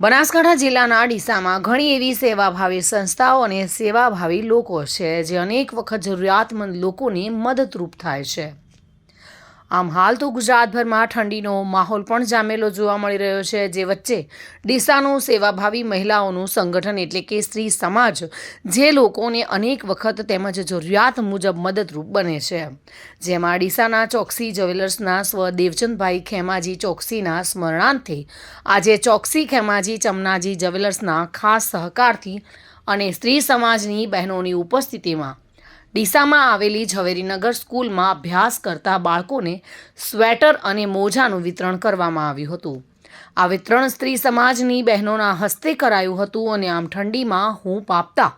બનાસકાંઠા જિલ્લાના ડીસામાં ઘણી એવી સેવાભાવી સંસ્થાઓ અને સેવાભાવી લોકો છે, જે અનેક વખત જરૂરિયાતમંદ લોકોની મદદરૂપ થાય છે. આમ હાલ તો ગુજરાતભરમાં ઠંડીનો માહોલ પણ જામેલો જોવા મળી રહ્યો છે, જે વચ્ચે ડીસાનું સેવાભાવી મહિલાઓનું સંગઠન એટલે કે સ્ત્રી સમાજ, જે લોકોને અનેક વખત તેમજ જરૂરિયાત મુજબ મદદરૂપ બને છે. જેમાં ડીસાના ચોકસી જ્વેલર્સના સ્વ દેવચંદભાઈ ખેમાજી ચોકસીના સ્મરણાર્થે આજે ચોકસી ખેમાજી ચમનાજી જ્વેલર્સના ખાસ સહકારથી અને સ્ત્રી સમાજની બહેનોની ઉપસ્થિતિમાં ડીસામાં આવેલી ઝવેરીનગર સ્કૂલમાં અભ્યાસ કરતા બાળકોને સ્વેટર અને મોજાનું વિતરણ કરવામાં આવ્યું હતું. આ વિતરણ સ્ત્રી સમાજની બહેનોના હસ્તે કરાયું હતું અને આમ ઠંડીમાં હું પાપતા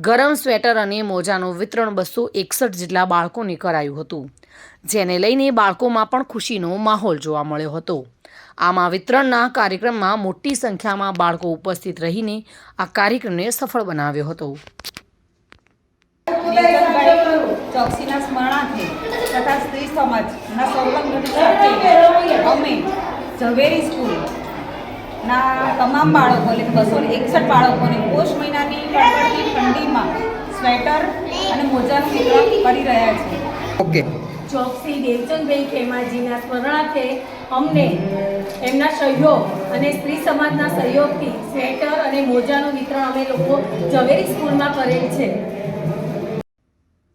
ગરમ સ્વેટર અને મોજાનું વિતરણ બસો એકસઠ જેટલા બાળકોને કરાયું હતું, જેને લઈને બાળકોમાં પણ ખુશીનો માહોલ જોવા મળ્યો હતો. આમાં વિતરણના કાર્યક્રમમાં મોટી સંખ્યામાં બાળકો ઉપસ્થિત રહીને આ કાર્યક્રમને સફળ બનાવ્યો હતો. ચોકસીના સ્મરણાર્થે તથા સ્ત્રી સમાજના સંલગ્ન સાથે અમે ઝવેરી સ્કૂલના તમામ બાળકો એટલે બસો એકસઠ બાળકોને પોષ મહિનાની કડકડતી ઠંડીમાં સ્વેટર અને મોજાનું વિતરણ કરી રહ્યા છીએ. ઓકે. ચોકસી દેવચંદભાઈ ખેમાજીના સ્મરણાર્થે અમને એમના સહયોગ અને સ્ત્રી સમાજના સહયોગથી સ્વેટર અને મોજાનું વિતરણ અમે લોકો ઝવેરી સ્કૂલમાં કરેલ છે.